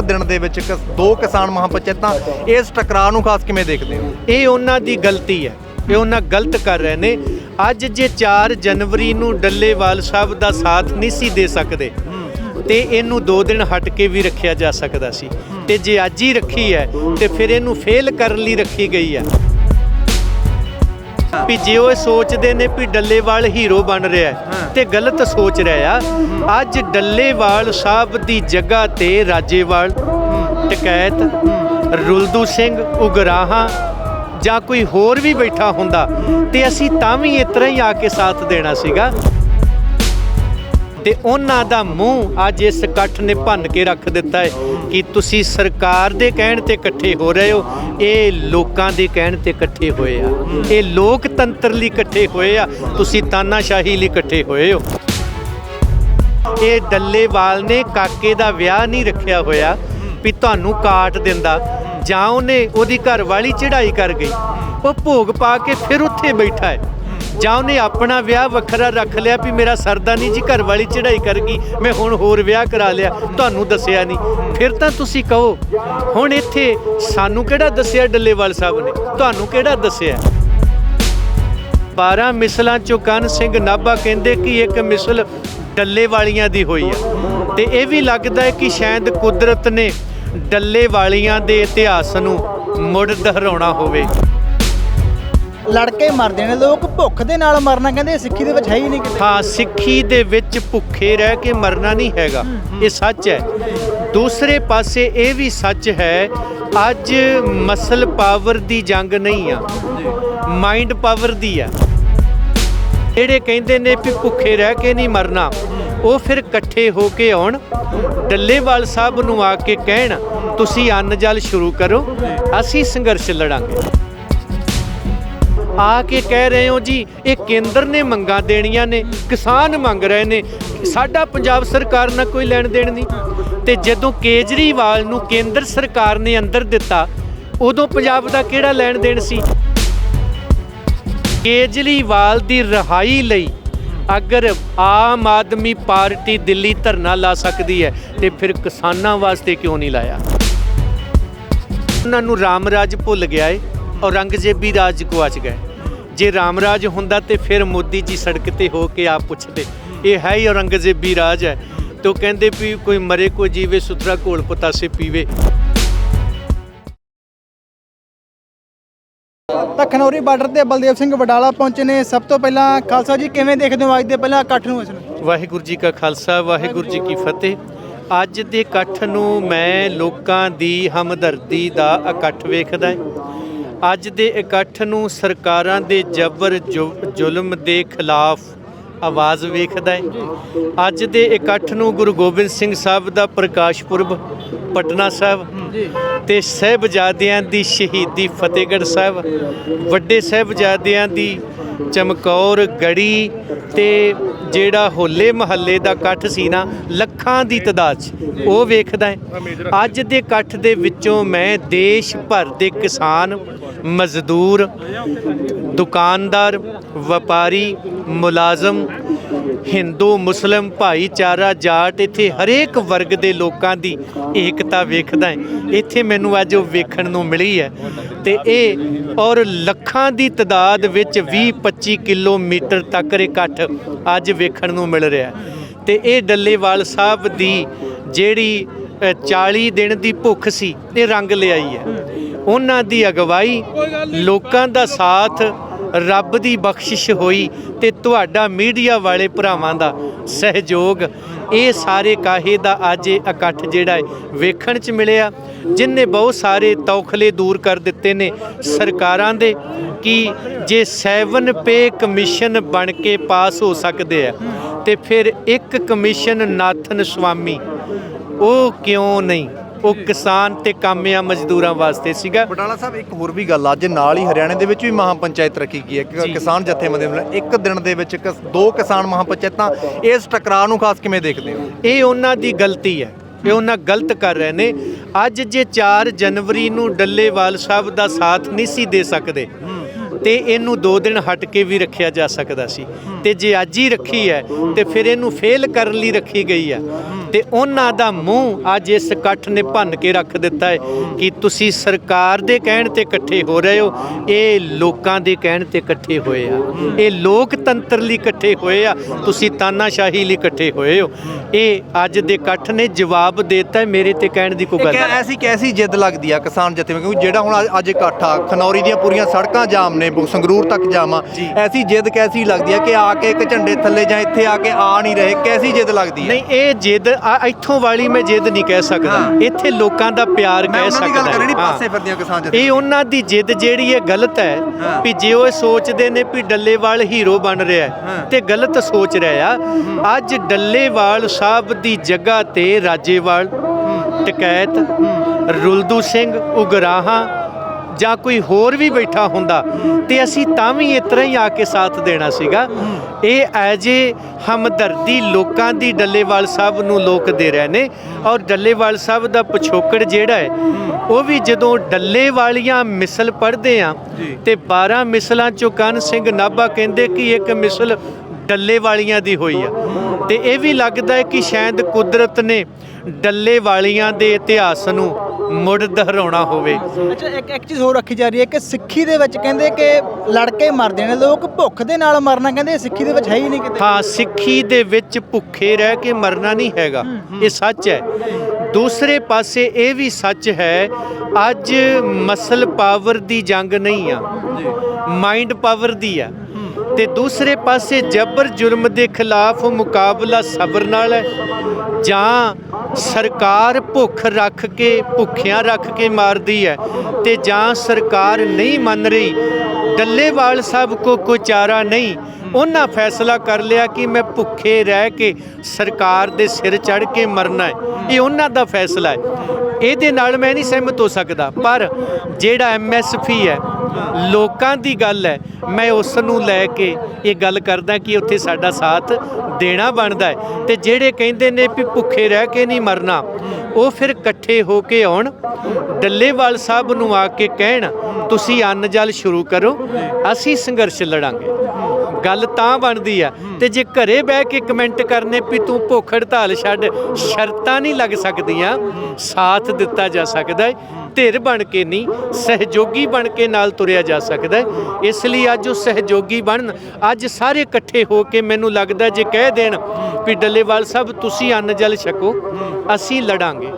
ਇੱਕ ਦਿਨ ਦੇ ਵਿੱਚ ਕਿਸ- ਦੋ ਕਿਸਾਨ ਮਹਾਪੰਚਾਇਤਾਂ ਇਸ ਟਕਰਾਅ ਨੂੰ ਖਾਸ ਕਿਵੇਂ ਦੇਖਦੇ ਹੋ? ਇਹ ਉਹਨਾਂ ਦੀ ਗਲਤੀ ਹੈ। ਇਹ ਉਹਨਾਂ ਗਲਤ ਕਰ ਰਹੇ ਨੇ। ਅੱਜ ਜੇ 4 ਜਨਵਰੀ ਨੂੰ ਡੱਲੇਵਾਲ ਸਾਹਿਬ ਦਾ ਸਾਥ ਨਹੀਂ ਸੀ ਦੇ ਸਕਦੇ, ਤੇ ਇਹਨੂੰ 2 ਦਿਨ ਹਟ ਕੇ ਵੀ ਰੱਖਿਆ ਜਾ ਸਕਦਾ ਸੀ। ਤੇ ਜੇ ਅੱਜ ਹੀ ਰੱਖੀ ਹੈ, ਤੇ ਫਿਰ ਇਹਨੂੰ ਫੇਲ ਕਰਨ ਲਈ ਰੱਖੀ ਗਈ ਹੈ। ਵੀ ਜੇ ਉਹ ਸੋਚਦੇ ਨੇ ਵੀ ਡੱਲੇਵਾਲ ਹੀਰੋ ਬਣ ਰਿਹਾ ਤੇ ਗਲਤ ਸੋਚ ਰਿਹਾ ਆ ਅੱਜ ਡੱਲੇਵਾਲ ਸਾਹਿਬ ਦੀ ਜਗ੍ਹਾ ਤੇ ਰਾਜੇਵਾਲ ਟਕੈਤ ਰੁਲਦੂ ਸਿੰਘ ਉਗਰਾਹਾਂ ਜਾਂ ਕੋਈ ਹੋਰ ਵੀ ਬੈਠਾ ਹੁੰਦਾ ਤੇ ਅਸੀਂ ਤਾਂ ਵੀ ਇਸ ਤਰ੍ਹਾਂ ਹੀ ਆ ਕੇ ਸਾਥ ਦੇਣਾ ਸੀਗਾ। ਤੇ ਉਹਨਾਂ ਦਾ ਮੂੰਹ ਅੱਜ ਇਸ ਇਕੱਠ ਨੇ ਭੰਨ ਕੇ ਰੱਖ ਦਿੱਤਾ ਹੈ ਕਿ ਤੁਸੀਂ ਸਰਕਾਰ ਦੇ ਕਹਿਣ ਤੇ ਇਕੱਠੇ ਹੋ ਰਹੇ ਹੋ, ਇਹ ਲੋਕਾਂ ਦੇ ਕਹਿਣ ਤੇ ਇਕੱਠੇ ਹੋਏ ਆ। ਇਹ ਲੋਕਤੰਤਰ ਲਈ ਇਕੱਠੇ ਹੋਏ ਆ, ਤੁਸੀਂ ਤਾਨਾਸ਼ਾਹੀ ਲਈ ਇਕੱਠੇ ਹੋਏ ਹੋ। ਇਹ ਡੱਲੇਵਾਲ ਨੇ ਕਾਕੇ ਦਾ ਵਿਆਹ ਨਹੀਂ ਰੱਖਿਆ ਹੋਇਆ ਵੀ ਤੁਹਾਨੂੰ ਕਾਟ ਦਿੰਦਾ, ਜਾਂ ਉਹਨੇ ਉਹਦੀ ਘਰ ਵਾਲੀ ਚੜਾਈ ਕਰ ਗਈ। ਉਹ ਭੋਗ ਪਾ ਕੇ ਫਿਰ ਉੱਥੇ ਬੈਠਾ ਹੈ। ਜਾਂ ਉਹਨੇ ਆਪਣਾ ਵਿਆਹ ਵੱਖਰਾ ਰੱਖ ਲਿਆ ਵੀ ਮੇਰਾ ਸਰਦਾ ਨਹੀਂ ਜੀ ਘਰ ਵਾਲੀ ਚੜ੍ਹਾਈ ਕਰ ਗਈ ਮੈਂ ਹੁਣ ਹੋਰ ਵਿਆਹ ਕਰਾ ਲਿਆ, ਤੁਹਾਨੂੰ ਦੱਸਿਆ ਨਹੀਂ। ਫਿਰ ਤਾਂ ਤੁਸੀਂ ਕਹੋ, ਹੁਣ ਇੱਥੇ ਸਾਨੂੰ ਕਿਹੜਾ ਦੱਸਿਆ ਡੱਲੇਵਾਲ ਸਾਹਿਬ ਨੇ? ਤੁਹਾਨੂੰ ਕਿਹੜਾ ਦੱਸਿਆ? 12 ਮਿਸਲਾਂ ਚੋਂ ਕੰਨ ਸਿੰਘ ਨਾਭਾ ਕਹਿੰਦੇ ਕਿ ਇੱਕ ਮਿਸਲ ਡੱਲੇ ਵਾਲੀਆਂ ਦੀ ਹੋਈ ਆ। ਤੇ ਇਹ ਵੀ ਲੱਗਦਾ ਹੈ ਕਿ ਸ਼ਾਇਦ ਕੁਦਰਤ ਨੇ ਡੱਲੇ ਵਾਲੀਆਂ ਦੇ ਇਤਿਹਾਸ ਨੂੰ ਮੁੜ ਦੁਹਰਾਉਣਾ ਹੋਵੇ। ਲੜ ਕੇ ਮਰਦੇ ਨੇ, ਲੋਕ ਭੁੱਖ ਦੇ ਨਾਲ ਮਰਨਾ ਕਹਿੰਦੇ ਸਿੱਖੀ ਦੇ ਵਿੱਚ ਹੈ ਹੀ ਨਹੀਂ ਕਿਤੇ। ਹਾਂ, ਸਿੱਖੀ ਦੇ ਵਿੱਚ ਭੁੱਖੇ ਰਹਿ ਕੇ ਮਰਨਾ ਨਹੀਂ ਹੈਗਾ, ਇਹ ਸੱਚ ਹੈ। ਦੂਸਰੇ ਪਾਸੇ ਇਹ ਵੀ ਸੱਚ ਹੈ, ਅੱਜ ਮਸਲ ਪਾਵਰ ਦੀ ਜੰਗ ਨਹੀਂ ਆ ਮਾਈਂਡ ਪਾਵਰ ਦੀ ਆ। ਜਿਹੜੇ ਕਹਿੰਦੇ ਨੇ ਵੀ ਭੁੱਖੇ ਰਹਿ ਕੇ ਨਹੀਂ ਮਰਨਾ, ਉਹ ਫਿਰ ਇਕੱਠੇ ਹੋ ਕੇ ਆਉਣ। ਡੱਲੇਵਾਲ ਸਾਹਿਬ ਨੂੰ ਆ ਕੇ ਕਹਿਣ, ਤੁਸੀਂ ਅੰਨ ਜਲ ਸ਼ੁਰੂ ਕਰੋ, ਅਸੀਂ ਸੰਘਰਸ਼ ਲੜਾਂਗੇ। ਆ ਕੇ ਕਹਿ ਰਹੇ ਹੋ ਜੀ, ਇਹ ਕੇਂਦਰ ਨੇ ਮੰਗਾਂ ਦੇਣੀਆਂ ਨੇ, ਕਿਸਾਨ ਮੰਗ ਰਹੇ ਨੇ। ਸਾਡਾ ਪੰਜਾਬ ਸਰਕਾਰ ਨਾਲ ਕੋਈ ਲੈਣ ਦੇਣ ਨਹੀਂ। ਤੇ ਜਦੋਂ ਕੇਜਰੀਵਾਲ ਨੂੰ ਕੇਂਦਰ ਸਰਕਾਰ ਨੇ ਅੰਦਰ ਦਿੱਤਾ, ਉਦੋਂ ਪੰਜਾਬ ਦਾ ਕਿਹੜਾ ਲੈਣ ਦੇਣ ਸੀ? ਕੇਜਰੀਵਾਲ ਦੀ ਰਿਹਾਈ ਲਈ ਅਗਰ ਆਮ ਆਦਮੀ ਪਾਰਟੀ ਦਿੱਲੀ ਧਰਨਾ ਲਾ ਸਕਦੀ ਹੈ, ਤੇ ਫਿਰ ਕਿਸਾਨਾਂ ਵਾਸਤੇ ਕਿਉਂ ਨਹੀਂ ਲਾਇਆ? ਉਹਨਾਂ ਨੂੰ ਰਾਮ ਰਾਜ ਭੁੱਲ ਗਿਆ ਏ, ਔਰੰਗਜ਼ੇਬੀ ਰਾਜ ਗਵਾਚ ਗਏ। ਜੇ ਰਾਮ ਰਾਜ ਹੁੰਦਾ ਤੇ ਫਿਰ ਮੋਦੀ ਜੀ ਸੜਕ ਤੇ ਹੋ ਕੇ ਆਪ ਪੁੱਛਦੇ ਇਹ ਹੈ ਹੀ ਔਰੰਗਜ਼ੇਬੀ ਰਾਜ ਹੈ। ਤੇ ਕਹਿੰਦੇ ਵੀ ਕੋਈ ਮਰੇ ਕੋਈ ਜੀਵੇ ਸੁਥਰਾ ਘੋਲ ਪਤਾਸੇ ਪੀਵੇ। ਤਾਂ ਖਨੌਰੀ ਬਾਰਡਰ ਤੇ ਬਲਦੇਵ ਸਿੰਘ ਵਡਾਲਾ ਪਹੁੰਚੇ ਨੇ। ਸਭ ਤੋਂ ਪਹਿਲਾਂ ਖਾਲਸਾ ਜੀ ਕਿਵੇਂ ਦੇਖਦੇ ਹੋ ਅੱਜ ਦੇ ਪਹਿਲਾਂ ਇਕੱਠ ਨੂੰ ਇਸ ਨੂੰ? ਵਾਹਿਗੁਰੂ ਜੀ ਕਾ ਖਾਲਸਾ ਵਾਹਿਗੁਰੂ ਜੀ ਕੀ ਫਤਿਹ। ਅੱਜ ਦੇ ਇਕੱਠ ਨੂੰ ਮੈਂ ਲੋਕਾਂ ਦੀ ਹਮਦਰਦੀ ਦਾ ਇਕੱਠ ਵੇਖਦਾ ਹਾਂ। ਅੱਜ ਦੇ ਇਕੱਠ ਨੂੰ ਸਰਕਾਰਾਂ ਦੇ ਜ਼ਬਰ ਜ਼ੁਲਮ ਦੇ ਖਿਲਾਫ ਆਵਾਜ਼ ਵੇਖਦਾ ਹੈ। ਅੱਜ ਦੇ ਇਕੱਠ ਨੂੰ ਗੁਰੂ ਗੋਬਿੰਦ ਸਿੰਘ ਸਾਹਿਬ ਦਾ ਪ੍ਰਕਾਸ਼ ਪੁਰਬ ਪਟਨਾ ਸਾਹਿਬ ਤੇ ਸਹਿਬਜ਼ਾਦਿਆਂ ਦੀ ਸ਼ਹੀਦੀ ਫਤਿਹਗੜ੍ਹ ਸਾਹਿਬ ਵੱਡੇ ਸਹਿਬਜ਼ਾਦਿਆਂ ਦੀ ਚਮਕੌਰ ਗੜੀ ਤੇ ਜਿਹੜਾ ਹੋਲੇ ਮਹੱਲੇ ਦਾ ਇਕੱਠ ਸੀ ਨਾ ਲੱਖਾਂ ਦੀ ਤਾਦਾਦ 'ਚ ਉਹ ਵੇਖਦਾ ਹੈ। ਅੱਜ ਦੇ ਇਕੱਠ ਦੇ ਵਿੱਚੋਂ ਮੈਂ ਦੇਸ਼ ਭਰ ਦੇ ਕਿਸਾਨ ਮਜ਼ਦੂਰ ਦੁਕਾਨਦਾਰ ਵਪਾਰੀ ਮੁਲਾਜ਼ਮ ਹਿੰਦੂ ਮੁਸਲਮ ਭਾਈਚਾਰਾ ਜਾਟ ਇੱਥੇ ਹਰੇਕ ਵਰਗ ਦੇ ਲੋਕਾਂ ਦੀ ਏਕਤਾ ਵੇਖਦਾ ਹੈ ਇੱਥੇ ਮੈਨੂੰ ਅੱਜ ਉਹ ਵੇਖਣ ਨੂੰ ਮਿਲੀ ਹੈ ਤੇ ਇਹ ਔਰ ਲੱਖਾਂ ਦੀ ਤਾਦਾਦ ਵਿੱਚ 20-25 ਕਿਲੋਮੀਟਰ ਤੱਕ ਇਕੱਠ ਅੱਜ ਵੇਖਣ ਨੂੰ ਮਿਲ ਰਿਹਾ ਹੈ ਤੇ ਇਹ ਡੱਲੇਵਾਲ ਸਾਹਿਬ ਦੀ ਜਿਹੜੀ 40 ਦਿਨ ਦੀ ਭੁੱਖ ਸੀ ਇਹ ਰੰਗ ਲਿਆਈ ਹੈ। ਉਹਨਾਂ ਦੀ ਅਗਵਾਈ ਲੋਕਾਂ ਦਾ ਸਾਥ, ਰੱਬ ਦੀ ਬਖਸ਼ਿਸ਼ ਹੋਈ ਤੇ ਤੁਹਾਡਾ ਮੀਡੀਆ ਵਾਲੇ ਭਰਾਵਾਂ ਦਾ ਸਹਿਯੋਗ। ਇਹ ਸਾਰੇ ਕਾਹੇ ਦਾ ਅੱਜ ਇਹ ਇਕੱਠ ਜਿਹੜਾ ਹੈ, ਵੇਖਣ ਚ ਮਿਲਿਆ ਜਿਨਨੇ ਬਹੁਤ ਸਾਰੇ ਤੌਖਲੇ ਦੂਰ ਕਰ ਦਿੱਤੇ ਨੇ ਸਰਕਾਰਾਂ ਦੇ ਕਿ ਜੇ 7 ਪੇ ਕਮਿਸ਼ਨ ਬਣ ਕੇ ਪਾਸ ਹੋ ਸਕਦੇ ਆ, ਤੇ ਫਿਰ ਇੱਕ ਕਮਿਸ਼ਨ ਨਾਥਨ ਸੁਆਮੀ ਉਹ ਕਿਉਂ ਨਹੀਂ? ਉਹ ਕਿਸਾਨ ਤੇ ਕਾਮਿਆਂ ਮਜ਼ਦੂਰਾਂ ਵਾਸਤੇ ਸੀਗਾ। ਬਟਾਲਾ ਸਾਹਿਬ ਇੱਕ ਹੋਰ ਵੀ ਗੱਲ ਆ, ਅੱਜ ਨਾਲ ਹੀ ਹਰਿਆਣੇ ਦੇ ਵਿੱਚ ਵੀ ਮਹਾਪੰਚਾਇਤ ਰੱਖੀ ਗਈ ਹੈ। ਕਿ। ਕਿਸਾਨ ਜਥੇਬੰਦੀ ਵੱਲੋਂ ਇੱਕ ਦਿਨ ਦੇ ਵਿੱਚ ਕਿਸ- ਦੋ ਕਿਸਾਨ ਮਹਾਪੰਚਾਇਤਾਂ ਇਸ ਟਕਰਾਅ ਨੂੰ ਖਾਸ ਕਿਵੇਂ ਦੇਖਦੇ ਹੋ? ਇਹ ਉਹਨਾਂ ਦੀ ਗਲਤੀ ਹੈ। ਇਹ ਉਹਨਾਂ ਗਲਤ ਕਰ ਰਹੇ ਨੇ। ਅੱਜ ਜੇ 4 ਜਨਵਰੀ ਨੂੰ ਡੱਲੇਵਾਲ ਸਾਹਿਬ ਦਾ ਸਾਥ ਨਹੀਂ ਸੀ ਦੇ ਸਕਦੇ ਤੇ ਇਹਨੂੰ 2 ਦਿਨ ਹਟ ਕੇ ਵੀ ਰੱਖਿਆ ਜਾ ਸਕਦਾ ਸੀ। ਤੇ ਜੇ ਅੱਜ ਹੀ ਰੱਖੀ ਹੈ ਤੇ ਫਿਰ ਇਹਨੂੰ ਫੇਲ ਕਰਨ ਲਈ ਰੱਖੀ ਗਈ ਹੈ। ਤੇ ਉਹਨਾਂ ਦਾ ਮੂੰਹ ਅੱਜ ਇਸ ਇਕੱਠ ਨੇ ਭੰਨ ਕੇ ਰੱਖ ਦਿੱਤਾ ਹੈ ਕਿ ਤੁਸੀਂ ਸਰਕਾਰ ਦੇ ਕਹਿਣ ਤੇ ਇਕੱਠੇ ਹੋ ਰਹੇ ਹੋ ਇਹ ਲੋਕਾਂ ਦੇ ਕਹਿਣ ਤੇ ਇਕੱਠੇ ਹੋਏ ਆ। ਇਹ ਲੋਕਤੰਤਰ ਲਈ ਇਕੱਠੇ ਹੋਏ ਆ ਤੁਸੀਂ ਤਾਨਾਸ਼ਾਹੀ ਲਈ ਇਕੱਠੇ ਹੋਏ ਹੋ। ਇਹ ਅੱਜ ਦੇ ਇਕੱਠ ਨੇ ਜਵਾਬ ਦੇ ਦਿੱਤਾ ਮੇਰੇ ਤੇ ਕਹਿਣ ਦੀ ਕੋਈ ਗੱਲ ਕੈ- ਨਹੀਂ। ਐਸੀ ਕੈਸੀ ਜਿੱਦ ਲੱਗਦੀ ਆ ਕਿਸਾਨ ਜਥੇ ਕਿਉਂਕਿ ਜਿਹੜਾ ਹੁਣ ਅੱਜ- ਅੱਜ ਇਕੱਠ ਆ ਖਨੌਰੀ ਦੀਆਂ ਪੂਰੀਆਂ ਸੜਕਾਂ ਜਾਮ ਨੇ ਬ- ਸੰਗਰੂਰ ਤੱਕ ਆ ਐਸੀ ਜਿੱਦ ਕੈਸੀ ਲੱਗਦੀ ਆ ਕਿ ਆ ਕੇ ਇੱਕ ਝੰਡੇ ਥੱਲੇ ਜਾਂ ਇੱਥੇ ਆ ਕੇ ਆ ਨਹੀਂ ਰਹੇ? ਕੈਸੀ ਜਿੱਦ ਲੱਗਦੀ ਆ? ਨਹੀਂ ਇਹ ਜਿੱਦ ਆ- ਇੱਥੋਂ ਵਾਲੀ ਮੈਂ ਜਿੱਦ ਨਹੀਂ ਕਹਿ ਸਕਦਾ। ਹਾਂ। ਇੱਥੇ ਲੋਕਾਂ ਦਾ ਪਿਆਰ ਮੈਂ ਕਹਿ ਉਹਨਾਂ ਦੀ ਸਕਦਾ। ਗੱਲ ਕਰੀ ਨਹੀਂ ਹਾਂ। ਪਾਸੇ ਫਿਰਦੀਆਂ ਕਿਸਾਨ ਜਥੇ ਇਹ ਉਹਨਾਂ ਦੀ ਜਿੱਦ ਜਿਹੜੀ ਹੈ ਗਲਤ ਹੈ ਹਾਂ। ਵੀ ਜੇ ਉਹ ਸੋਚਦੇ ਨੇ ਵੀ ਡੱਲੇਵਾਲ ਹੀਰੋ ਬਣ ਰਿਹਾ ਹੈ ਹਾਂ। ਤੇ ਗਲਤ ਸੋਚ ਰਿਹਾ ਆ ਅੱਜ ਡੱਲੇਵਾਲ ਸਾਹਿਬ ਦੀ ਜਗ੍ਹਾ ਤੇ ਰਾਜੇਵਾਲ ਟਕੈਤ ਰੁਲਦੂ ਸਿੰਘ ਉਗਰਾਹਾਂ ਜਾਂ ਕੋਈ ਹੋਰ ਵੀ ਬੈਠਾ ਹੁੰਦਾ ਤੇ ਅਸੀਂ ਤਾਂ ਵੀ ਇਸ ਤਰ੍ਹਾਂ ਹੀ ਆ ਕੇ ਸਾਥ ਦੇਣਾ ਸੀਗਾ ਇਹ ਐਜੇ ਹਮਦਰਦੀ ਲੋਕਾਂ ਦੀ ਡੱਲੇਵਾਲ ਸਾਹਿਬ ਨੂੰ ਲੋਕ ਦੇ ਰਹੇ ਨੇ ਔਰ ਡੱਲੇਵਾਲ ਸਾਹਿਬ ਦਾ ਪਿਛੋਕੜ ਜਿਹੜਾ ਹੈ ਉਹ ਵੀ ਜਦੋਂ ਡੱਲੇ ਵਾਲੀਆਂ ਮਿਸਲ ਪੜ੍ਹਦੇ ਆ। ਤੇ 12 ਮਿਸਲਾਂ ਚੋਂ ਕੰਨ ਸਿੰਘ ਨਾਭਾ ਕਹਿੰਦੇ ਕਿ ਇੱਕ ਮਿਸਲ ਡੱਲੇ ਵਾਲੀਆਂ ਦੀ ਹੋਈ ਆ ਤੇ ਇਹ ਵੀ ਲੱਗਦਾ ਹੈ ਕਿ ਸ਼ਾਇਦ ਕੁਦਰਤ ਨੇ ਡੱਲੇ ਵਾਲੀਆਂ ਦੇ ਇਤਿਹਾਸ ਨੂੰ ਮੁੜ ਦੁਹਰਾਉਣਾ ਹੋਵੇ। ਅੱਛਾ ਇੱਕ ਇੱਕ ਚੀਜ਼ ਹੋਰ ਰੱਖੀ ਜਾ ਰਹੀ ਹੈ ਕਿ ਸਿੱਖੀ ਦੇ ਵਿੱਚ ਕਹਿੰਦੇ ਕਿ ਲੜਕੇ ਮਰਦੇ ਨੇ ਲੋਕ ਭੁੱਖ ਦੇ ਨਾਲ ਮਰਨਾ ਕਹਿੰਦੇ ਸਿੱਖੀ ਦੇ ਵਿੱਚ ਹੈ ਹੀ ਨਹੀਂ ਕਿਤੇ। ਹਾਂ ਸਿੱਖੀ ਦੇ ਵਿੱਚ ਭੁੱਖੇ ਰਹਿ ਕੇ ਮਰਨਾ ਨਹੀਂ ਹੈਗਾ ਇਹ ਸੱਚ ਹੈ। ਦੂਸਰੇ ਪਾਸੇ ਇਹ ਵੀ ਸੱਚ ਹੈ ਅੱਜ ਮਸਲ ਪਾਵਰ ਦੀ ਜੰਗ ਨਹੀਂ ਆ ਮਾਈਂਡ ਪਾਵਰ ਦੀ ਆ। ਤੇ ਦੂਸਰੇ ਪਾਸੇ ਜਬਰ ਜੁਰਮ ਦੇ ਖਿਲਾਫ ਮੁਕਾਬਲਾ ਸਬਰ ਨਾਲ ਹੈ। ਜਾਂ ਸਰਕਾਰ ਭੁੱਖ ਰੱਖ ਕੇ, ਭੁੱਖਿਆਂ ਰੱਖ ਕੇ ਮਾਰਦੀ ਹੈ ਤੇ ਜਾਂ ਸਰਕਾਰ ਨਹੀਂ ਮੰਨ ਰਹੀ, ਡੱਲੇਵਾਲ ਸਾਹਿਬ ਕੋ ਕੋਈ ਚਾਰਾ ਨਹੀਂ। ਉਹਨਾਂ ਫੈਸਲਾ ਕਰ ਲਿਆ ਕਿ ਮੈਂ ਭੁੱਖੇ ਰਹਿ ਕੇ ਸਰਕਾਰ ਦੇ ਸਿਰ ਚੜ ਕੇ ਮਰਨਾ ਹੈ। ਇਹ ਉਹਨਾਂ ਦਾ ਫੈਸਲਾ ਹੈ। ਇਹਦੇ ਨਾਲ ਮੈਂ ਨਹੀਂ ਸਹਿਮਤ ਹੋ ਸਕਦਾ, ਪਰ ਜਿਹੜਾ ਐਮਐਸਪੀ ਹੈ ਲੋਕਾਂ ਦੀ ਗੱਲ ਹੈ। ਮੈਂ ਉਸ ਨੂੰ ਲੈ ਕੇ ਇਹ ਗੱਲ ਕਰਦਾ ਕਿ ਉੱਥੇ ਸਾਡਾ ਸਾਥ ਦੇਣਾ ਬਣਦਾ ਹੈ। ਤੇ ਜਿਹੜੇ ਕਹਿੰਦੇ ਨੇ ਵੀ ਭੁੱਖੇ ਰਹਿ ਕੇ ਨਹੀਂ ਮਰਨਾ, ਉਹ ਫਿਰ ਇਕੱਠੇ ਹੋ ਕੇ ਆਉਣ। ਡੱਲੇਵਾਲ ਸਾਹਿਬ ਨੂੰ ਆ ਕੇ ਕਹਿਣ, ਤੁਸੀਂ ਅੰਨ ਜਲ ਸ਼ੁਰੂ ਕਰੋ, ਅਸੀਂ ਸੰਘਰਸ਼ ਲੜਾਂਗੇ। ਗੱਲ ਤਾਂ ਬਣਦੀ ਆ। ਤੇ ਜੇ ਘਰੇ ਬਹਿ ਕੇ ਕਮੈਂਟ ਕਰਨੇ ਵੀ ਤੂੰ ਭੁੱਖ ਹੜਤਾਲ ਛੱਡ, ਸ਼ਰਤਾਂ ਨਹੀਂ ਲੱਗ ਸਕਦੀਆਂ। ਸਾਥ ਦਿੱਤਾ ਜਾ ਸਕਦਾ ਹੈ, ਧਿਰ ਬਣ ਕੇ ਨਹੀਂ, ਸਹਿਯੋਗੀ ਬਣ ਕੇ ਨਾਲ ਤੁਰਿਆ ਜਾ ਸਕਦਾ ਹੈ। ਇਸ ਲਈ ਅੱਜ ਉਹ ਸਹਿਯੋਗੀ ਬਣਨ। ਅੱਜ ਸਾਰੇ ਇਕੱਠੇ ਹੋ ਕੇ ਮੈਨੂੰ ਲੱਗਦਾ ਜੇ ਕਹਿ ਦੇਣ ਵੀ ਡੱਲੇਵਾਲ ਸਾਹਿਬ, ਤੁਸੀਂ ਅੰਨ ਜਲ ਛਕੋ, ਅਸੀਂ ਲੜਾਂਗੇ।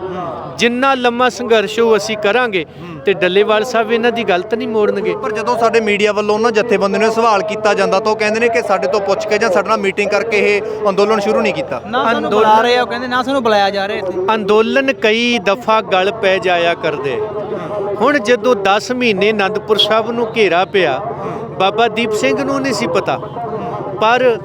ਜਿੰਨਾ ਲੰਮਾ ਸੰਘਰਸ਼ ਉਹ ਅਸੀਂ ਕਰਾਂਗੇ ਤੇ ਡੱਲੇਵਾਲ ਸਾਹਿਬ ਇਹਨਾਂ ਦੀ ਗਲਤ ਨਹੀਂ ਮੋੜਨਗੇ। ਪਰ ਜਦੋਂ ਸਾਡੇ ਮੀਡੀਆ ਵੱਲੋਂ ਉਹਨਾਂ ਜਥੇਬੰਦੀ ਨੂੰ ਸਵਾਲ ਕੀਤਾ ਜਾਂਦਾ ਤਾਂ ਉਹ ਕਹਿੰਦੇ ਨੇ ਕਿ ਸਾਡੇ ਤੋਂ ਪੁੱਛ ਕੇ ਜਾਂ ਸਾਡੇ ਨਾਲ ਮੀਟਿੰਗ ਕਰਕੇ ਇਹ ਅੰਦੋਲਨ ਸ਼ੁਰੂ ਨਹੀਂ ਕੀਤਾ। ਨਾ ਸਾਨੂੰ ਅੰਦੋਲਨ- ਬੁਲਾ ਰਹੇ ਆ ਉਹ ਕਹਿੰਦੇ ਨਾ ਸਾਨੂੰ ਬੁਲਾਇਆ ਜਾ ਰਿਹਾ ਇੱਥੇ। ਅੰਦੋਲਨ ਕਈ ਦਫਾ ਗਲ ਪੈ ਜਾਇਆ ਕਰਦੇ। ਹੁਣ ਜਦੋਂ 10 ਮਹੀਨੇ ਆਨੰਦਪੁਰ ਸਾਹਿਬ ਨੂੰ ਘੇਰਾ ਪਿਆ ਬਾਬਾ ਦੀਪ ਸਿੰਘ ਨੂੰ ਨਹੀਂ ਸੀ ਪਤਾ। ਪਰ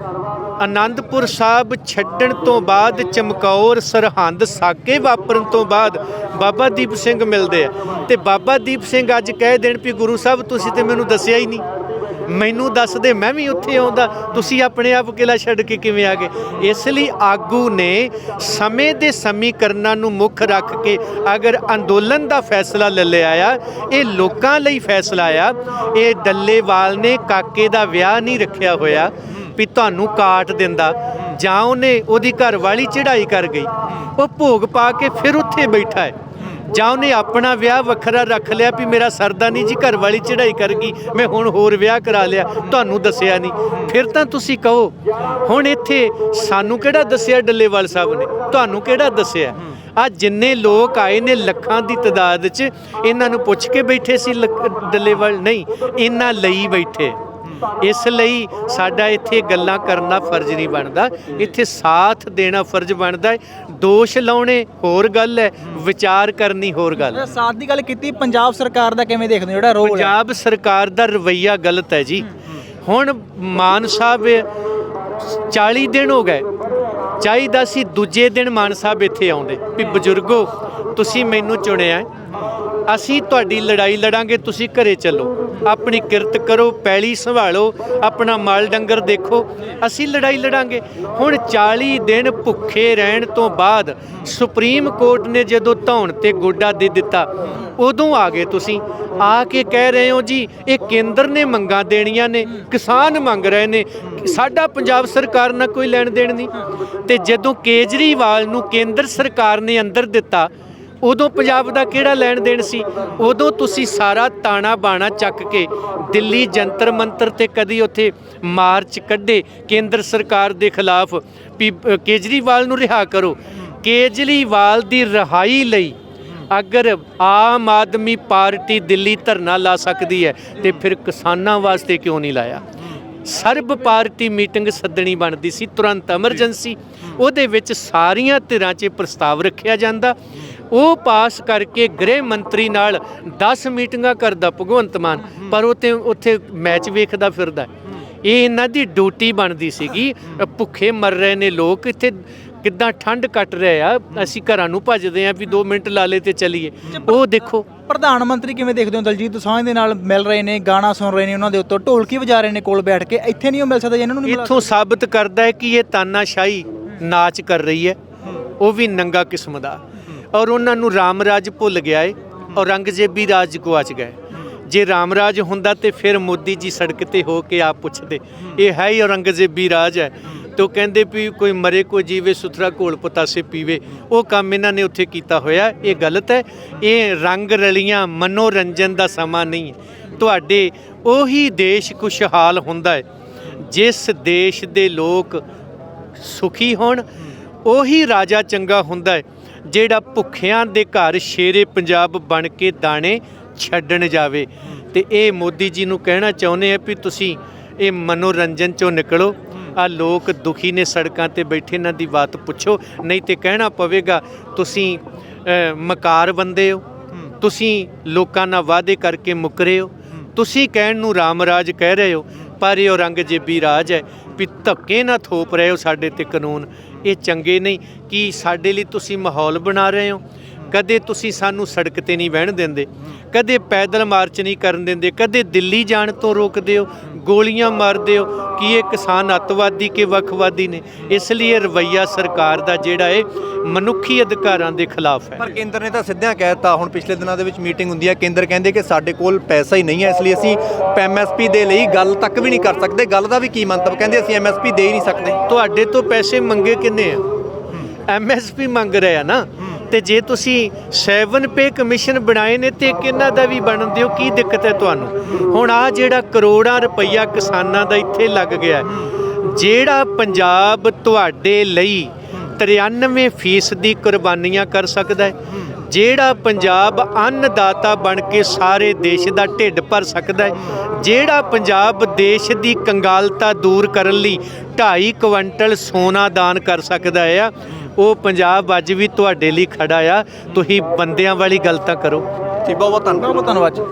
ਆਨੰਦਪੁਰ ਸਾਹਿਬ ਛੱਡਣ ਤੋਂ ਬਾਅਦ ਚਮਕੌਰ ਸਰਹੰਦ ਸਾਕੇ ਵਾਪਰਨ ਤੋਂ ਬਾਅਦ ਬਾਬਾ ਦੀਪ ਸਿੰਘ ਮਿਲਦੇ ਆ। ਤੇ ਬਾਬਾ ਦੀਪ ਸਿੰਘ ਅੱਜ ਕਹਿ ਦੇਣ ਵੀ ਗੁਰੂ ਸਾਹਿਬ, ਤੁਸੀਂ ਤੇ ਮੈਨੂੰ ਦੱਸਿਆ ਹੀ ਨਹੀਂ। ਮੈਨੂੰ ਦੱਸਦੇ, ਮੈਂ ਵੀ ਉੱਥੇ ਆਉਂਦਾ। ਤੁਸੀਂ ਆਪਣੇ ਆਪ ਕਿਲਾ ਛੱਡ ਕੇ ਕਿਵੇਂ ਆ ਗਏ? ਇਸ ਲਈ ਆਗੂ ਨੇ ਸਮੇਂ ਦੇ ਸਮੀਕਰਨਾਂ ਨੂੰ ਮੁੱਖ ਰੱਖ ਕੇ ਅਗਰ ਅੰਦੋਲਨ ਦਾ ਫੈਸਲਾ ਲੈ ਲਿਆ ਆ ਇਹ ਲੋਕਾਂ ਲਈ ਫੈਸਲਾ ਆ ਇਹ ਡੱਲੇਵਾਲ ਨੇ ਕਾਕੇ ਦਾ ਵਿਆਹ ਨਹੀਂ ਰੱਖਿਆ ਹੋਇਆ। ਵੀ ਤੁਹਾਨੂੰ ਕਾਟ ਦਿੰਦਾ। ਜਾਂ ਉਹਨੇ ਉਹਦੀ ਘਰ ਵਾਲੀ ਚੜ੍ਹਾਈ ਕਰ ਗਈ। ਉਹ ਭੋਗ ਪਾ ਕੇ ਫਿਰ ਉੱਥੇ ਬੈਠਾ ਹੈ। ਜਾਂ ਉਹਨੇ ਆਪਣਾ ਵਿਆਹ ਵੱਖਰਾ ਰੱਖ ਲਿਆ ਵੀ ਮੇਰਾ ਸਰਦਾ ਨਹੀਂ ਜੀ, ਘਰ ਵਾਲੀ ਚੜ੍ਹਾਈ ਕਰ ਗਈ, ਮੈਂ ਹੁਣ ਹੋਰ ਵਿਆਹ ਕਰਾ ਲਿਆ, ਤੁਹਾਨੂੰ ਦੱਸਿਆ ਨਹੀਂ। ਫਿਰ ਤਾਂ ਤੁਸੀਂ ਕਹੋ, ਹੁਣ ਇੱਥੇ ਸਾਨੂੰ ਕਿਹੜਾ ਦੱਸਿਆ ਡੱਲੇਵਾਲ ਸਾਹਿਬ ਨੇ? ਤੁਹਾਨੂੰ ਕਿਹੜਾ ਦੱਸਿਆ? ਆ ਜਿੰਨੇ ਲੋਕ ਆਏ ਨੇ ਲੱਖਾਂ ਦੀ ਤਦਾਦ 'ਚ, ਇਹਨਾਂ ਨੂੰ ਪੁੱਛ ਕੇ ਬੈਠੇ ਸੀ ਲੱਕ- ਡੱਲੇਵਾਲ, ਨਹੀਂ, ਇਹਨਾਂ ਲਈ ਬੈਠੇ। ਇਸ ਲਈ ਸਾਡਾ ਇੱਥੇ ਗੱਲਾਂ ਕਰਨਾ ਫਰਜ਼ ਨਹੀਂ ਬਣਦਾ। ਇੱਥੇ ਸਾਥ ਦੇਣਾ ਫਰਜ਼ ਬਣਦਾ ਹੈ। ਦੋਸ਼ ਲਾਉਣੇ ਹੋਰ ਗੱਲ ਹੈ ਵਿਚਾਰ ਕਰਨੀ ਹੋਰ ਗੱਲ ਹੈ। ਸਾਥ ਦੀ ਗੱਲ ਕੀਤੀ ਪੰਜਾਬ ਸਰਕਾਰ ਦਾ ਕਿਵੇਂ ਦੇਖਦੇ ਹੋ? ਜਿਹੜਾ ਰੋਲ ਪੰਜਾਬ ਸਰਕਾਰ ਦਾ ਰਵਈਆ ਗਲਤ ਹੈ ਜੀ। ਹੁਣ ਮਾਨ ਸਾਹਿਬ 40 ਦਿਨ ਹੋ ਗਏ। ਚਾਹੀਦਾ ਸੀ ਦੂਜੇ ਦਿਨ ਮਾਨ ਸਾਹਿਬ ਇੱਥੇ ਆਉਂਦੇ। ਵੀ ਬਜ਼ੁਰਗੋ ਤੁਸੀਂ ਮੈਨੂੰ ਚੁਣਿਆ। ਅਸੀਂ ਤੁਹਾਡੀ ਲੜਾਈ ਲੜਾਂਗੇ, ਤੁਸੀਂ ਘਰੇ ਚੱਲੋ। ਆਪਣੀ ਕਿਰਤ ਕਰੋ, ਪੈਲੀ ਸੰਭਾਲੋ, ਆਪਣਾ ਮਾਲ ਡੰਗਰ ਦੇਖੋ। ਅਸੀਂ ਲੜਾਈ ਲੜਾਂਗੇ। ਹੁਣ 40 ਦਿਨ ਭੁੱਖੇ ਰਹਿਣ ਤੋਂ ਬਾਅਦ ਸੁਪਰੀਮ ਕੋਰਟ ਨੇ ਜਦੋਂ ਧੌਣ ਤੇ ਗੋਡਾ ਦੇ ਦਿੱਤਾ, ਉਦੋਂ ਆ ਗਏ ਤੁਸੀਂ। ਆ ਕੇ ਕਹਿ ਰਹੇ ਹੋ ਜੀ, ਇਹ ਕੇਂਦਰ ਨੇ ਮੰਗਾਂ ਦੇਣੀਆਂ ਨੇ, ਕਿਸਾਨ ਮੰਗ ਰਹੇ ਨੇ। ਸਾਡਾ ਪੰਜਾਬ ਸਰਕਾਰ ਨਾਲ ਕੋਈ ਲੈਣ ਦੇਣ ਨਹੀਂ। ਤੇ ਜਦੋਂ ਕੇਜਰੀਵਾਲ ਨੂੰ ਕੇਂਦਰ ਸਰਕਾਰ ਨੇ ਅੰਦਰ ਦਿੱਤਾ ਉਦੋਂ ਪੰਜਾਬ ਦਾ ਕਿਹੜਾ ਲੈਣ ਦੇਣ ਸੀ? ਉਦੋਂ ਤੁਸੀਂ ਸਾਰਾ ਤਾਣਾ ਬਾਣਾ ਚੱਕ ਕੇ ਦਿੱਲੀ ਜੰਤਰ ਮੰਤਰ ਤੇ ਕਦੀ ਉੱਥੇ ਮਾਰਚ ਕੱਢੇ ਕੇਂਦਰ ਸਰਕਾਰ ਦੇ ਖਿਲਾਫ ਕੇਜਰੀਵਾਲ ਨੂੰ ਰਿਹਾ ਕਰੋ। ਕੇਜਰੀਵਾਲ ਦੀ ਰਿਹਾਈ ਲਈ ਅਗਰ ਆਮ ਆਦਮੀ ਪਾਰਟੀ ਦਿੱਲੀ ਧਰਨਾ ਲਾ ਸਕਦੀ ਹੈ ਤੇ ਫਿਰ ਕਿਸਾਨਾਂ ਵਾਸਤੇ ਕਿਉਂ ਨਹੀਂ ਲਾਇਆ? ਸਰਬ ਪਾਰਟੀ ਮੀਟਿੰਗ ਸੱਦਣੀ ਬਣਦੀ ਸੀ ਤੁਰੰਤ ਐਮਰਜੈਂਸੀ। ਉਹਦੇ ਵਿੱਚ ਸਾਰੀਆਂ ਧਿਰਾਂ 'ਚ ਪ੍ਰਸਤਾਵ ਰੱਖਿਆ ਜਾਂਦਾ। ਉਹ ਪਾਸ ਕਰਕੇ ਗ੍ਰਹਿ ਮੰਤਰੀ ਨਾਲ 10 ਮੀਟਿੰਗਾਂ ਕਰਦਾ ਭਗਵੰਤ ਮਾਨ ਪਰ ਉਹ ਤੇ ਉੱਥੇ ਮੈਚ ਵੇਖਦਾ ਫਿਰਦਾ ਇਹ ਇਹਨਾਂ ਦੀ ਡਿਊਟੀ ਬਣਦੀ ਸੀਗੀ। ਭੁੱਖੇ ਮਰ ਰਹੇ ਨੇ ਲੋਕ ਇੱਥੇ ਕਿੱਦਾਂ ਠੰਡ ਕੱਟ ਰਹੇ ਆ ਅਸੀਂ ਘਰਾਂ ਨੂੰ ਭੱਜਦੇ ਆ ਵੀ 2 ਮਿੰਟ ਲਾ ਲੇ ਤੇ ਚਲੀਏ। ਉਹ ਦੇਖੋ। ਪ੍ਰਧਾਨ ਮੰਤਰੀ ਕਿਵੇਂ ਦੇਖਦੇ ਹੋ ਦਲਜੀਤ ਦੋਸਾਂਝ ਦੇ ਨਾਲ ਮਿਲ ਰਹੇ ਨੇ ਗਾਣਾ ਸੁਣ ਰਹੇ ਨੇ ਉਹਨਾਂ ਦੇ ਉੱਤੋਂ ਢੋਲਕੀ ਵਜਾ ਰਹੇ ਨੇ ਕੋਲ ਬੈਠ ਕੇ ਇੱਥੇ ਨਹੀਂ ਉਹ ਮਿਲ ਸਕਦਾ ਇਹਨਾਂ ਨੂੰ ਇੱਥੋਂ ਸਾਬਤ ਕਰਦਾ ਹੈ ਕਿ ਇਹ ਤਾਨਾਸ਼ਾਹੀ ਨਾਚ ਕਰ ਰਹੀ ਹੈ। ਉਹ ਵੀ ਨੰਗਾ ਕਿਸਮ ਦਾ। ਔਰ ਉਹਨਾਂ ਨੂੰ ਰਾਮ ਰਾਜ ਭੁੱਲ ਗਿਆ ਏ ਔਰੰਗਜ਼ੇਬੀ ਰਾਜ ਗੁਆਚ ਗਏ ਜੇ ਰਾਮ ਰਾਜ ਹੁੰਦਾ ਤੇ ਫਿਰ ਮੋਦੀ ਜੀ ਸੜਕ ਤੇ ਹੋ ਕੇ ਆਪ ਪੁੱਛਦੇ, ਇਹ ਹੈ ਹੀ ਔਰੰਗਜ਼ੇਬੀ ਰਾਜ ਹੈ। ਤੇ ਉਹ ਕਹਿੰਦੇ ਵੀ ਕੋਈ ਮਰੇ ਕੋਈ ਜੀਵੇ, ਸੁਥਰਾ ਘੋਲ ਪਤਾਸੇ ਪੀਵੇ, ਉਹ ਕੰਮ ਇਹਨਾਂ ਨੇ ਉੱਥੇ ਕੀਤਾ ਹੋਇਆ ਇਹ ਗਲਤ ਹੈ। ਇਹ ਰੰਗ ਰਲੀਆਂ, ਮਨੋਰੰਜਨ ਦਾ ਸਮਾਂ ਨਹੀਂ ਤੁਹਾਡੇ ਉਹੀ ਦੇਸ਼ ਖੁਸ਼ਹਾਲ ਹੁੰਦਾ ਹੈ ਜਿਸ ਦੇਸ਼ ਦੇ ਲੋਕ ਸੁਖੀ ਹੋਣ, ਉਹੀ ਰਾਜਾ ਚੰਗਾ ਹੁੰਦਾ ਹੈ ਜਿਹੜਾ ਭੁੱਖਿਆਂ ਦੇ ਘਰ ਸ਼ੇਰੇ ਪੰਜਾਬ ਬਣ ਕੇ ਦਾਣੇ ਛੱਡਣ ਜਾਵੇ। ਤੇ ਇਹ ਮੋਦੀ ਜੀ ਨੂੰ ਕਹਿਣਾ ਚਾਹੁੰਦੇ ਆ ਵੀ ਤੁਸੀਂ ਇਹ ਮਨੋਰੰਜਨ ਚੋਂ ਨਿਕਲੋ। ਆ ਲੋਕ ਦੁਖੀ ਨੇ ਸੜਕਾਂ ਤੇ ਬੈਠੇ, ਇਹਨਾਂ ਦੀ ਬਾਤ ਪੁੱਛੋ। ਨਹੀਂ ਤੇ ਕਹਿਣਾ ਪਵੇਗਾ, ਤੁਸੀਂ ਮਕਾਰ ਬੰਦੇ ਹੋ। ਤੁਸੀਂ ਲੋਕਾਂ ਨਾਲ ਵਾਅਦੇ ਕਰਕੇ ਮੁਕਰੇ ਹੋ। ਤੁਸੀਂ ਕਹਿਣ ਨੂੰ ਰਾਮ ਰਾਜ ਕਹਿ ਰਹੇ ਹੋ, ਪਰ ਇਹ ਔਰੰਗਜ਼ੇਬੀ ਰਾਜ ਹੈ ਵੀ ਧੱਕੇ ਨਾਲ ਥੋਪ ਰਹੇ ਹੋ ਸਾਡੇ ਤੇ ਕਾਨੂੰਨ। ਇਹ ਚੰਗੇ ਨਹੀਂ। ਕਿ ਸਾਡੇ ਲਈ ਤੁਸੀਂ ਮਾਹੌਲ ਬਣਾ ਰਹੇ ਹੋ? ਕਦੇ ਤੁਸੀਂ ਸਾਨੂੰ ਸੜਕ ਤੇ ਨਹੀਂ ਬਹਿਣ ਦਿੰਦੇ ਕਦੇ ਪੈਦਲ ਮਾਰਚ ਨਹੀਂ ਕਰਨ ਦਿੰਦੇ ਕਦੇ ਦਿੱਲੀ ਜਾਣ ਤੋਂ ਰੋਕਦੇ ਹੋ ਗੋਲੀਆਂ ਮਾਰਦੇ ਹੋ ਕਿ ਇਹ ਕਿਸਾਨ ਅੱਤਵਾਦੀ ਕੇ ਵੱਖਵਾਦੀ ਨੇ? ਇਸ ਲਈ ਇਹ ਰਵਈਆ ਸਰਕਾਰ ਦਾ ਜਿਹੜਾ ਹੈ ਮਨੁੱਖੀ ਅਧਿਕਾਰਾਂ ਦੇ ਖਿਲਾਫ ਹੈ। ਪਰ ਕੇਂਦਰ ਨੇ ਤਾਂ ਸਿੱਧਿਆਂ ਕਹਿ ਦਿੱਤਾ ਹੁਣ ਪਿਛਲੇ ਦਿਨਾਂ ਦੇ ਵਿੱਚ ਮੀਟਿੰਗ ਹੁੰਦੀ ਹੈ ਕੇਂਦਰ ਕਹਿੰਦੇ ਕਿ ਸਾਡੇ ਕੋਲ ਪੈਸਾ ਹੀ ਨਹੀਂ ਹੈ ਇਸ ਲਈ ਅਸੀਂ ਐਮਐਸਪੀ ਦੇ ਲਈ ਗੱਲ ਤੱਕ ਵੀ ਨਹੀਂ ਕਰ ਸਕਦੇ। ਗੱਲ ਦਾ ਵੀ ਕੀ ਮੰਤਵ? ਕਹਿੰਦੇ ਅਸੀਂ ਐਮਐਸਪੀ ਦੇ ਹੀ ਨਹੀਂ ਸਕਦੇ। ਤੁਹਾਡੇ ਤੋਂ ਪੈਸੇ ਮੰਗੇ ਕਿੰਨੇ ਆ? ਐਮਐਸਪੀ ਮੰਗ ਰਹੇ ਆ ਨਾ। ਤੇ ਜੇ ਤੁਸੀਂ 7 ਪੇ ਕਮਿਸ਼ਨ ਬਣਾਏ ਨੇ ਤੇ ਕਿੰਨਾ ਦਾ ਵੀ ਬਣਨ ਦਿਓ, ਕੀ ਦਿੱਕਤ ਹੈ ਤੁਹਾਨੂੰ? ਹੁਣ ਆ ਜਿਹੜਾ ਕਰੋੜਾਂ ਰੁਪਈਆ ਕਿਸਾਨਾਂ ਦਾ ਇੱਥੇ ਲੱਗ ਗਿਆ ਜਿਹੜਾ ਪੰਜਾਬ ਤੁਹਾਡੇ ਲਈ 93% ਦੀ ਕੁਰਬਾਨੀਆਂ ਕਰ ਸਕਦਾ ਹੈ, ਜਿਹੜਾ ਪੰਜਾਬ ਅੰਨਦਾਤਾ ਬਣ ਕੇ ਸਾਰੇ ਦੇਸ਼ ਦਾ ਢਿੱਡ ਭਰ ਸਕਦਾ ਹੈ, ਜਿਹੜਾ ਪੰਜਾਬ ਦੇਸ਼ ਦੀ ਕੰਗਾਲਤਾ ਦੂਰ ਕਰਨ ਲਈ 2.5 ਕੁਇੰਟਲ ਸੋਨਾ ਦਾਨ ਕਰ ਸਕਦਾ ਹੈ ਆ ਉਹ ਪੰਜਾਬ ਅੱਜ ਵੀ ਤੁਹਾਡੇ ਲਈ ਖੜਾ ਆ। ਤੁਸੀਂ ਬੰਦਿਆਂ ਵਾਲੀ ਗੱਲ ਤਾਂ ਕਰੋ। ਜੀ ਬਹੁਤ ਬਹੁਤ ਧੰਨਵਾਦ ਧੰਨਵਾਦ। ਜੀ